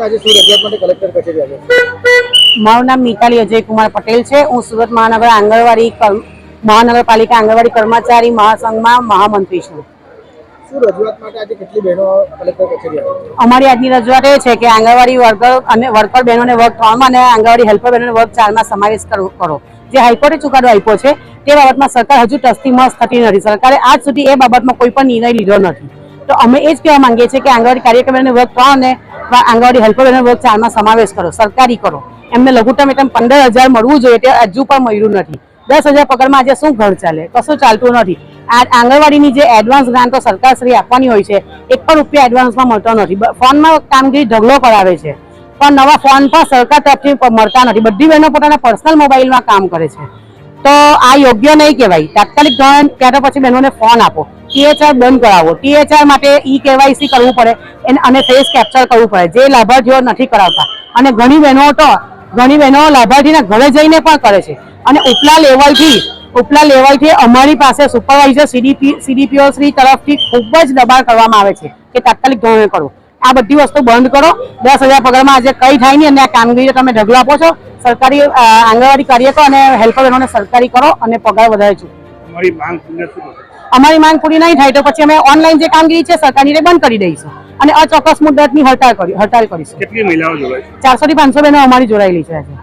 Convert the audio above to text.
Ma'am આજે શું રજૂઆત માટે કલેક્ટર કચેરી આવ્યા મારું નામ મિતાલી અજય કુમાર પટેલ છે. હું સુરત મહાનગર આંગણવાડી મહાનગરપાલિકા આંગણવાડી કર્મચારી મહાસંઘમાં મહામંત્રી છું. અમારી આજની રજૂઆત એ છે કે આંગણવાડી વર્કર અને વર્કર બહેનોને વર્ગ ત્રણમાં અને આંગણવાડી હેલ્પર બહેનોને વર્ગ ચારમાં સમાવેશ કરો જે હાઈકોર્ટે ચુકાદો આપ્યો છે તે બાબતમાં સરકાર હજુ ટસ્તી મસ્ત થતી નથી. સરકારે આજ સુધી એ બાબતમાં કોઈ પણ નિર્ણય લીધો નથી. તો અમે એ જ કહેવા માંગીએ છીએ કે આંગણવાડી કાર્યક્રમ વર્ગ ત્રણ અને આંગણવાડી હેલ્પર બહેનોને વર્ગ ચારમાં સમાવેશ કરો, સરકારી કરો. એમને લઘુત્તમ વેતન પંદર હજાર મળવું જોઈએ તે હજુ પણ મળ્યું નથી. દસ હજાર પગારમાં આજે શું ઘર ચાલે? કશું ચાલતું નથી. આ આંગણવાડીની જે એડવાન્સ ગ્રાન્ટો સરકારશ્રી આપવાની હોય છે, એક પણ રૂપિયા એડવાન્સમાં મળતો નથી. ફોનમાં કામગીરી ઢગલો કરાવે છે. પણ નવા ફોન પણ સરકાર તરફથી મળતા નથી. બધી બહેનો પોતાના પર્સનલ મોબાઈલમાં કામ કરે છે. તો આ યોગ્ય નહીં કહેવાય. તાત્કાલિક ધોરણ ત્યારે પછી બહેનોને ફોન આપો. ટીએચઆર બંધ કરાવો. ટીએચઆર માટે ઈ કેવાયસી કરવું પડે. અને ફેસ કેપ્ચર કરવું પડે. જે લાભાર્થીઓ નથી કરાવતા. અને ઘણી બહેનો તો, ઘણી બહેનો લાભાર્થીના ઘરે જઈને પણ કરે છે. અને ઉપલા લેવલથી ઉપલા લેવલથી અમારી પાસે સુપરવાઇઝર સીડીપી સીડીપીઓ શ્રી તરફથી ખૂબ જ દબાણ કરવામાં આવે છે કે તાત્કાલિક ધોરણે કરો આ બધી વસ્તુ બંધ કરો. દસ હજાર પગારમાં આજે કઈ થાય નહીં અને આ કામગીરી તમે ઢગલો આપો છો સરકારી આંગણવાડી કાર્યકરો અને હેલ્પર બહેનોને સરકારી કરો અને પગાર વધારે છું? અમારી માંગ પૂરી નહીં થાય તો પછી અમે ઓનલાઈન જે કામગીરી છે સરકારની તે બંધ કરી દઈશું અને અચોક્કસ મુદ્દતની હડતાલ કરી હડતાલ કરીશું. કેટલી મહિલાઓ જોડાય ચારસો થી પાંચસો બહેનો અમારી જોડાયેલી છે આજે.